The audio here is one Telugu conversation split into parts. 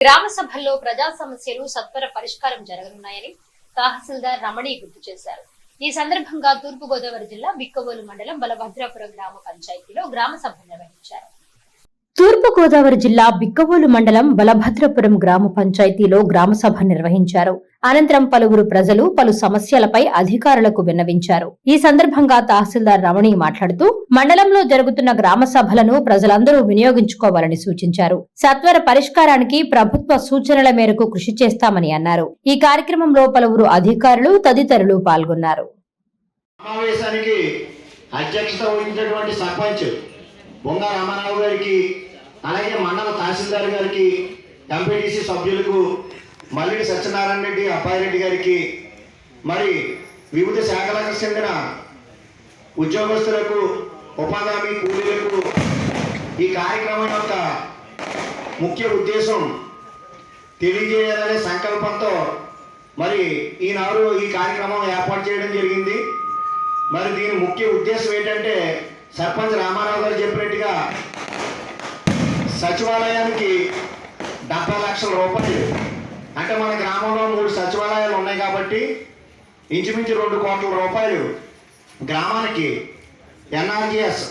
గ్రామ సభల్లో ప్రజా సమస్యలు సత్వర పరిష్కారం జరగనున్నాయని తహసీల్దార్ రమణి గుర్తు చేశారు. ఈ సందర్భంగా తూర్పు గోదావరి జిల్లా బిక్కవోలు మండలం బలభద్రాపురం గ్రామ పంచాయతీలో గ్రామ సభ నిర్వహించారు. తూర్పు గోదావరి జిల్లా బిక్కవోలు మండలం బలభద్రపురం గ్రామ పంచాయతీలో గ్రామ సభ నిర్వహించారు. అనంతరం పలువురు ప్రజలు పలు సమస్యలపై అధికారులకు విన్నవించారు. ఈ సందర్భంగా తహసీల్దార్ రమణి మాట్లాడుతూ మండలంలో జరుగుతున్న గ్రామ సభలను ప్రజలందరూ వినియోగించుకోవాలని సూచించారు. సత్వర పరిష్కారానికి ప్రభుత్వ సూచనల మేరకు కృషి చేస్తామని అన్నారు. ఈ కార్యక్రమంలో పలువురు అధికారులు తదితరులు పాల్గొన్నారు. సమావేశానికి అధ్యక్షత వహించినటువంటి సర్పంచ్ బొంగ రామారావు గారికి అలాగే మండల తహసీల్దార్ గారికి ఎంపీటీసీ సభ్యులకు మల్లిడి సత్యనారాయణ రెడ్డి అప్పాయిరెడ్డి గారికి మరి వివిధ శాఖలకు చెందిన ఉద్యోగస్తులకు ఉపాధి కూలీలకు ఈ కార్యక్రమం యొక్క ముఖ్య ఉద్దేశం తెలియజేయాలనే సంకల్పంతో మరి ఈనాడు ఈ కార్యక్రమం ఏర్పాటు చేయడం జరిగింది. మరి దీని ముఖ్య ఉద్దేశం ఏంటంటే సర్పంచ్ రామారావు గారు చెప్పినట్టుగా సచివాలయానికి డెబ్బై లక్షల రూపాయలు అంటే మన గ్రామంలో మూడు సచివాలయాలు ఉన్నాయి కాబట్టి ఇంచుమించు రెండు కోట్ల రూపాయలు గ్రామానికి ఎన్ఆర్జిఎస్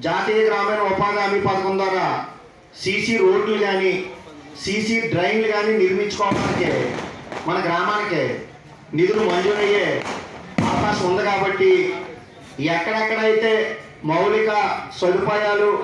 జాతీయ గ్రామీణ ఉపాధి హామీ పథకం ద్వారా సీసీ రోడ్లు కానీ సీసీ డ్రైన్లు కానీ నిర్మించుకోవడానికి మన గ్రామానికి నిధులు మంజూరయ్యే అవకాశం ఉంది కాబట్టి ఎక్కడెక్కడైతే మౌలిక సదుపాయాలు